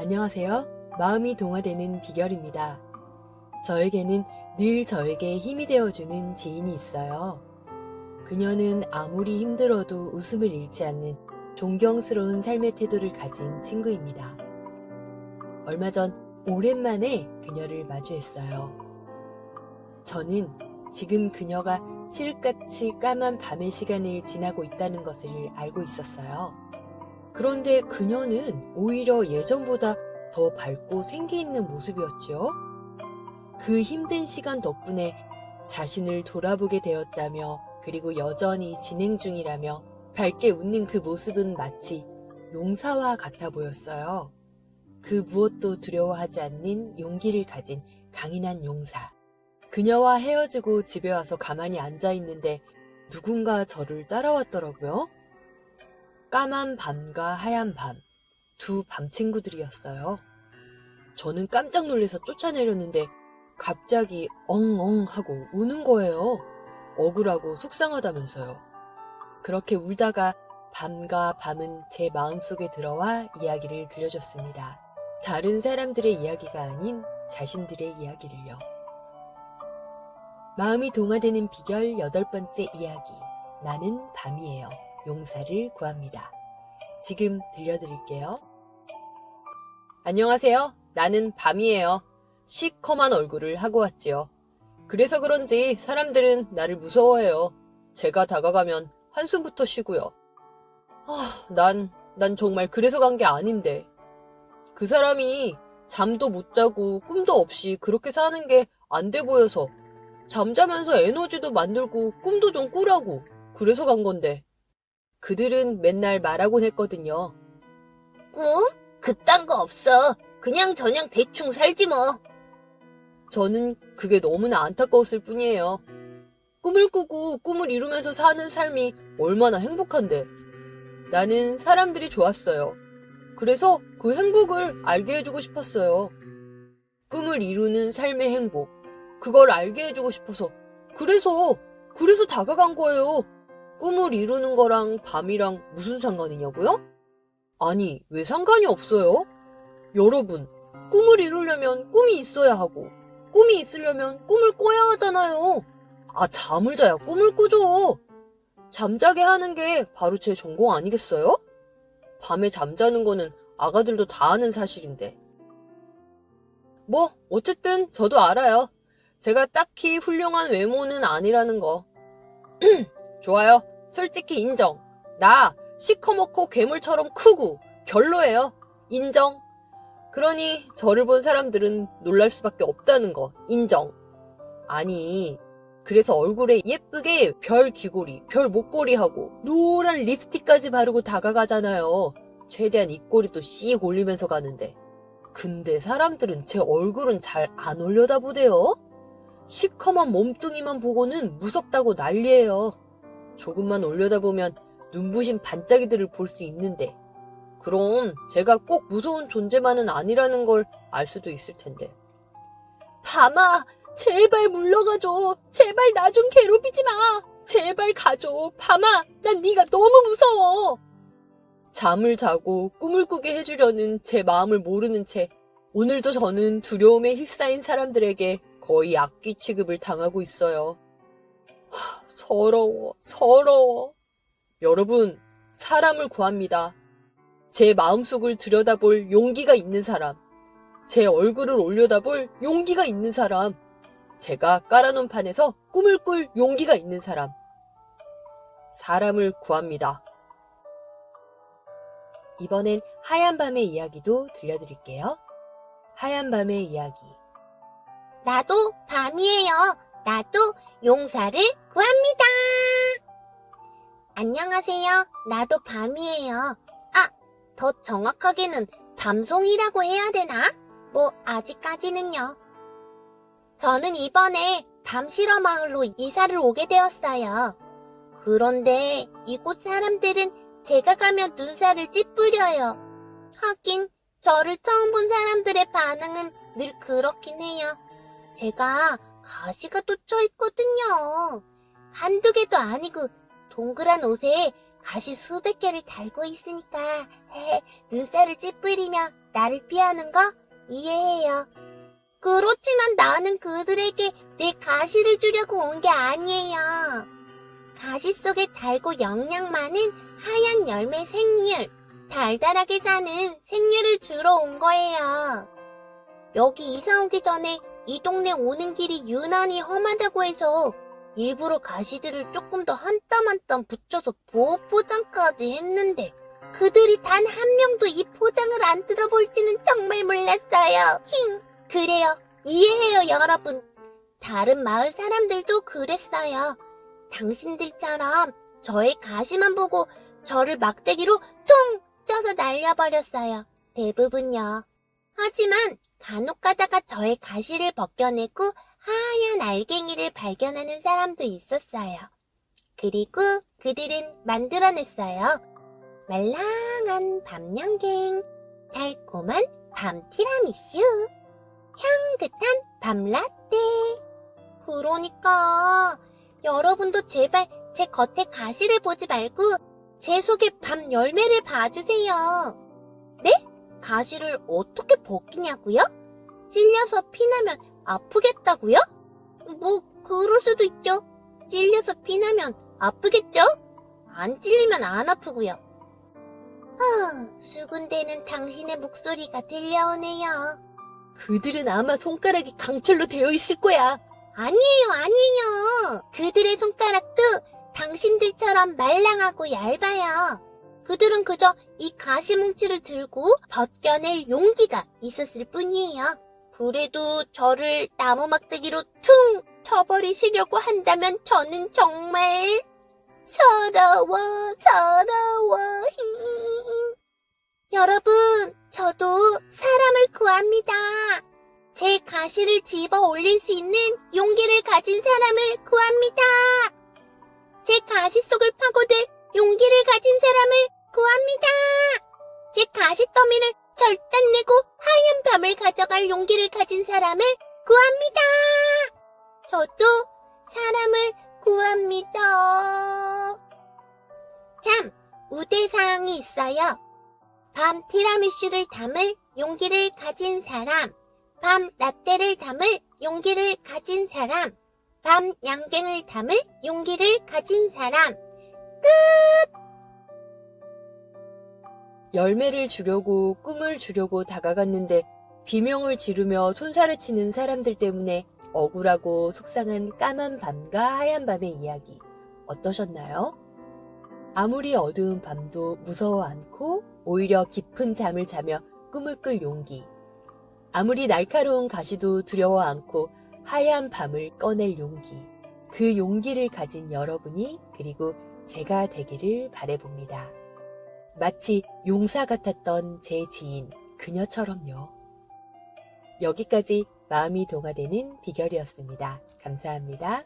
안녕하세요. 마음이 동화되는 비결입니다. 저에게는 늘 저에게 힘이 되어주는 지인이 있어요. 그녀는 아무리 힘들어도 웃음을 잃지 않는 존경스러운 삶의 태도를 가진 친구입니다. 얼마 전 오랜만에 그녀를 마주했어요. 저는 지금 그녀가 칠흑같이 까만 밤의 시간을 지나고 있다는 것을 알고 있었어요. 그런데 그녀는 오히려 예전보다 더 밝고 생기 있는 모습이었지요. 그 힘든 시간 덕분에 자신을 돌아보게 되었다며 그리고 여전히 진행 중이라며 밝게 웃는 그 모습은 마치 용사와 같아 보였어요. 그 무엇도 두려워하지 않는 용기를 가진 강인한 용사. 그녀와 헤어지고 집에 와서 가만히 앉아 있는데 누군가 저를 따라왔더라고요. 까만 밤과 하얀 밤, 두 밤 친구들이었어요. 저는 깜짝 놀라서 쫓아내렸는데 갑자기 엉엉 하고 우는 거예요. 억울하고 속상하다면서요. 그렇게 울다가 밤과 밤은 제 마음속에 들어와 이야기를 들려줬습니다. 다른 사람들의 이야기가 아닌 자신들의 이야기를요. 마음이 동화되는 비결 여덟 번째 이야기. 나는 밤이에요. 용사를 구합니다. 지금 들려드릴게요. 안녕하세요. 나는 밤이에요. 시커먼 얼굴을 하고 왔지요. 그래서 그런지 사람들은 나를 무서워해요. 제가 다가가면 한숨부터 쉬고요. 아, 난, 난 정말 그래서 간 게 아닌데. 그 사람이 잠도 못 자고 꿈도 없이 그렇게 사는 게 안 돼 보여서 잠자면서 에너지도 만들고 꿈도 좀 꾸라고 그래서 간 건데. 그들은 맨날 말하곤 했거든요. 꿈? 그딴 거 없어. 그냥 저냥 대충 살지 뭐. 저는 그게 너무나 안타까웠을 뿐이에요. 꿈을 꾸고 꿈을 이루면서 사는 삶이 얼마나 행복한데. 나는 사람들이 좋았어요. 그래서 그 행복을 알게 해주고 싶었어요. 꿈을 이루는 삶의 행복. 그걸 알게 해주고 싶어서. 그래서, 그래서 다가간 거예요. 꿈을 이루는 거랑 밤이랑 무슨 상관이냐고요? 아니, 왜 상관이 없어요? 여러분, 꿈을 이루려면 꿈이 있어야 하고, 꿈이 있으려면 꿈을 꿔야 하잖아요. 아, 잠을 자야 꿈을 꾸죠. 잠자게 하는 게 바로 제 전공 아니겠어요? 밤에 잠자는 거는 아가들도 다 아는 사실인데. 뭐, 어쨌든 저도 알아요. 제가 딱히 훌륭한 외모는 아니라는 거. 좋아요. 솔직히 인정. 나 시커멓고 괴물처럼 크고 별로예요. 인정. 그러니 저를 본 사람들은 놀랄 수밖에 없다는 거 인정. 아니, 그래서 얼굴에 예쁘게 별 귀걸이, 별 목걸이 하고 노란 립스틱까지 바르고 다가가잖아요. 최대한 입꼬리도 씩 올리면서 가는데. 근데 사람들은 제 얼굴은 잘 안 올려다보대요. 시커먼 몸뚱이만 보고는 무섭다고 난리예요. 조금만 올려다보면 눈부신 반짝이들을 볼 수 있는데 그럼 제가 꼭 무서운 존재만은 아니라는 걸 알 수도 있을 텐데. 밤아, 제발 물러가줘. 제발 나 좀 괴롭히지 마. 제발 가줘. 밤아, 난 네가 너무 무서워. 잠을 자고 꿈을 꾸게 해주려는 제 마음을 모르는 채 오늘도 저는 두려움에 휩싸인 사람들에게 거의 악귀 취급을 당하고 있어요. 하, 서러워, 서러워. 여러분, 사람을 구합니다. 제 마음속을 들여다볼 용기가 있는 사람. 제 얼굴을 올려다볼 용기가 있는 사람. 제가 깔아놓은 판에서 꿈을 꿀 용기가 있는 사람. 사람을 구합니다. 이번엔 하얀 밤의 이야기도 들려드릴게요. 하얀 밤의 이야기. 나도 밤이에요. 나도 용사를 구합니다. 안녕하세요. 나도 밤이에요. 아, 더 정확하게는 밤송이라고 해야 되나? 뭐, 아직까지는요. 저는 이번에 밤실어 마을로 이사를 오게 되었어요. 그런데 이곳 사람들은 제가 가면 눈살을 찌푸려요. 하긴 저를 처음 본 사람들의 반응은 늘 그렇긴 해요. 제가 가시가 돋쳐 있거든요. 한두 개도 아니고 동그란 옷에 가시 수백 개를 달고 있으니까 눈살을 찌푸리면 나를 피하는 거 이해해요. 그렇지만 나는 그들에게 내 가시를 주려고 온 게 아니에요. 가시 속에 달고 영양 많은 하얀 열매 생률, 달달하게 사는 생률을 주러 온 거예요. 여기 이사 오기 전에 이 동네 오는 길이 유난히 험하다고 해서 일부러 가시들을 조금 더 한 땀 한 땀 붙여서 보호 포장까지 했는데 그들이 단 한 명도 이 포장을 안 뜯어볼지는 정말 몰랐어요. 힝. 그래요. 이해해요, 여러분. 다른 마을 사람들도 그랬어요. 당신들처럼 저의 가시만 보고 저를 막대기로 퉁 쪄서 날려버렸어요. 대부분요. 하지만 간혹 가다가 저의 가시를 벗겨내고 하얀 알갱이를 발견하는 사람도 있었어요. 그리고 그들은 만들어냈어요. 말랑한 밤양갱, 달콤한 밤 티라미슈, 향긋한 밤 라떼. 그러니까 여러분도 제발 제 겉에 가시를 보지 말고 제 속에 밤 열매를 봐주세요. 네? 가시를 어떻게 벗기냐고요? 찔려서 피나면 아프겠다고요? 뭐 그럴 수도 있죠. 찔려서 피나면 아프겠죠? 안 찔리면 안 아프고요. 아, 수군대는 당신의 목소리가 들려오네요. 그들은 아마 손가락이 강철로 되어 있을 거야. 아니에요, 아니에요. 그들의 손가락도 당신들처럼 말랑하고 얇아요. 그들은 그저 이 가시뭉치를 들고 벗겨낼 용기가 있었을 뿐이에요. 그래도 저를 나무 막대기로 퉁 쳐버리시려고 한다면 저는 정말 서러워, 서러워, 히. 여러분, 저도 사람을 구합니다. 제 가시를 집어 올릴 수 있는 용기를 가진 사람을 구합니다. 제 가시 속을 파고들 용기를 가진 사람을 구합니다. 제 가시 더미를 절단 내고 하얀 밤을 가져갈 용기를 가진 사람을 구합니다. 저도 사람을 구합니다. 참, 우대사항이 있어요. 밤 티라미슈를 담을 용기를 가진 사람. 밤 라떼를 담을 용기를 가진 사람, 밤 양갱을 담을 용기를 가진 사람. 열매를 주려고 꿈을 주려고 다가갔는데 비명을 지르며 손살을 치는 사람들 때문에 억울하고 속상한 까만 밤과 하얀 밤의 이야기 어떠셨나요? 아무리 어두운 밤도 무서워 않고 오히려 깊은 잠을 자며 꿈을 꿀 용기. 아무리 날카로운 가시도 두려워 않고 하얀 밤을 꺼낼 용기. 그 용기를 가진 여러분이 그리고 제가 되기를 바래봅니다. 마치 용사 같았던 제 지인 그녀처럼요. 여기까지 마음이 동화되는 비결이었습니다. 감사합니다.